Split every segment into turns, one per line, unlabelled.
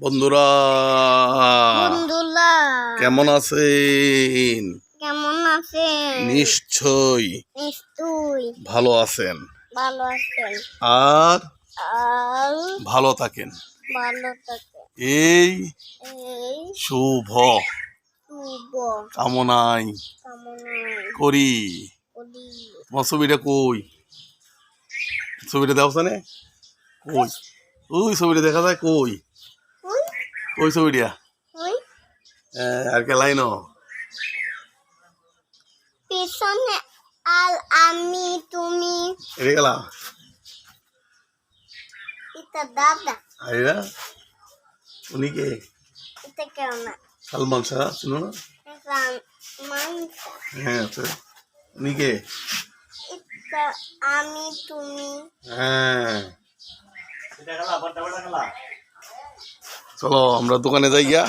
বন্ধুরা
বন্ধুরা।
কেমন আছেন?
কেমন আছেন?
নিশ্চয়ই।
নিশ্চয়ই।
ভালো আছেন?
ভালো আছেন।
আর
আর
ভালো থাকেন।
ভালো থাকে
এই শুভ
শুভ
কামনাই করি।
করি।
তোমার ছবিটা কই? ছবিটা দেওয়া না কই? ওই ছবিটা দেখা যায় কই?
ওই
ছবিটা
ওই
হ্যাঁ, আর কে লাইন
পিছনে আর আমি তুমি
এটা গেলা
এটা দাদা
আইরা উনি কে
এটা কেউ না
সালমান শাহ শুনো না
এটা মানটা
হ্যাঁ তো উনি কে
এটা আমি তুমি
হ্যাঁ চলো আমরা দোকানে যাই গিয়া।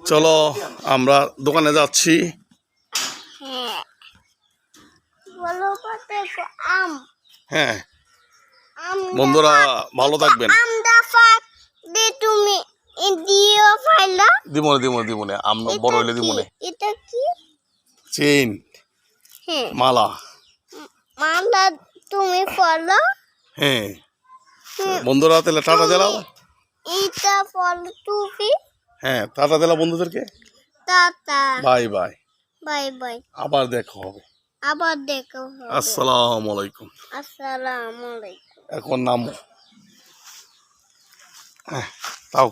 চলো আমরা দোকানে যাচ্ছি।
হ্যাঁ আম।
হ্যাঁ। বন্ধুরা ভালো থাকবেন।
দিও ফাইলা।
দিমনে দিমনে দিমনে। আমরা বড় হইলে দিমনে।
এটা কি?
চেন
হ্যাঁ।
মালা।
মালা তুমি ফলো।
হ্যাঁ। বন্ধুরা তাহলে টাটা দিলাও।
এটা ফলো টুপি
হ্যাঁ টাটা দিলাম বন্ধুদেরকে।
Tata.
Bye bye.
Bye bye.
আবার দেখা হবে।
আবার দেখো হবে।
আসসালামু আলাইকুম।
আসসালামু আলাইকুম।
এখন নামো হ্যাঁ তাও